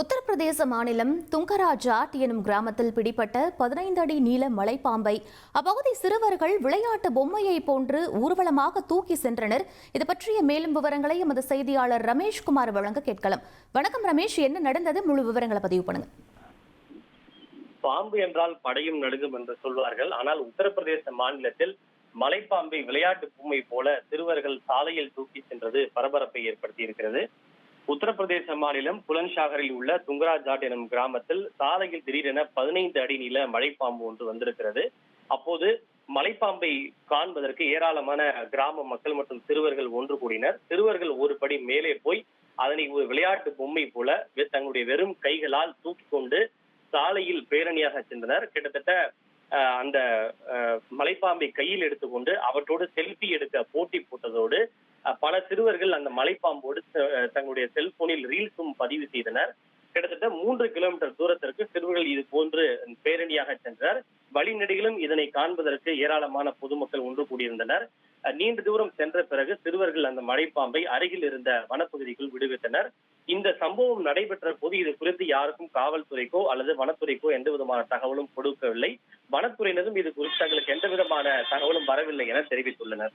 உத்தரப்பிரதேச மாநிலம் துங்கரா ஜாட் எனும் கிராமத்தில் பிடிப்பட்ட பதினைந்து அடி நீள மலைப்பாம்பை அப்பகுதி சிறுவர்கள் விளையாட்டு பொம்மையை போன்று ஊர்வலமாக தூக்கி சென்றனர். இது பற்றிய மேலும் விவரங்களை எமது செய்தியாளர் ரமேஷ் குமார் வழங்க கேட்கலாம். வணக்கம் ரமேஷ் என்ன நடந்தது? முழு விவரங்களை பதிவு பண்ணுங்க. பாம்பு என்றால் படையும் நடுங்கும் என்று சொல்வார்கள். ஆனால் உத்தரப்பிரதேச மாநிலத்தில் மலைப்பாம்பை விளையாட்டு பொம்மை போல சிறுவர்கள் சாலையில் தூக்கி சென்றது பரபரப்பை ஏற்படுத்தி இருக்கிறது உத்தரப்பிரதேச மாநிலம் புலன்சாகரில் உள்ள துங்கராஜாட் எனும் கிராமத்தில் சாலையில் திடீரென பதினைந்து அடி நீள மலைப்பாம்பு ஒன்று வந்திருக்கிறது. அப்போது மலைப்பாம்பை காண்பதற்கு ஏராளமான கிராம மக்கள் மற்றும் சிறுவர்கள் ஒன்று கூடினர். சிறுவர்கள் ஒரு படி மேலே போய் அதனை ஒரு விளையாட்டு பொம்மை போல தங்களுடைய வெறும் கைகளால் தூக்கி கொண்டு சாலையில் பேரணியாக சென்றனர். கிட்டத்தட்ட அந்த மலைப்பாம்பை கையில் எடுத்துக்கொண்டு அவற்றோடு செல்ஃபி எடுக்க போட்டி போட்டதோடு பல சிறுவர்கள் அந்த மலைப்பாம்போடு தங்களுடைய செல்போனில் ரீல்ஸும் பதிவு செய்தனர். கிட்டத்தட்ட மூன்று கிலோமீட்டர் தூரத்திற்கு சிறுவர்கள் இது போன்று பேரணியாக சென்றனர். வழிநெடுகிலும் இதனை காண்பதற்கு ஏராளமான பொதுமக்கள் ஒன்று கூடியிருந்தனர். நீண்ட தூரம் சென்ற பிறகு சிறுவர்கள் அந்த மலைப்பாம்பை அருகில் இருந்த வனப்பகுதிக்குள் விடுவித்தனர். இந்த சம்பவம் நடைபெற்ற போது இது குறித்து யாருக்கும் காவல்துறைக்கோ அல்லது வனத்துறைக்கோ எந்த விதமான தகவலும் கொடுக்கவில்லை. வனத்துறையினரும் இது குறித்து தங்களுக்கு எந்த விதமான தகவலும் வரவில்லை என தெரிவித்துள்ளனர்.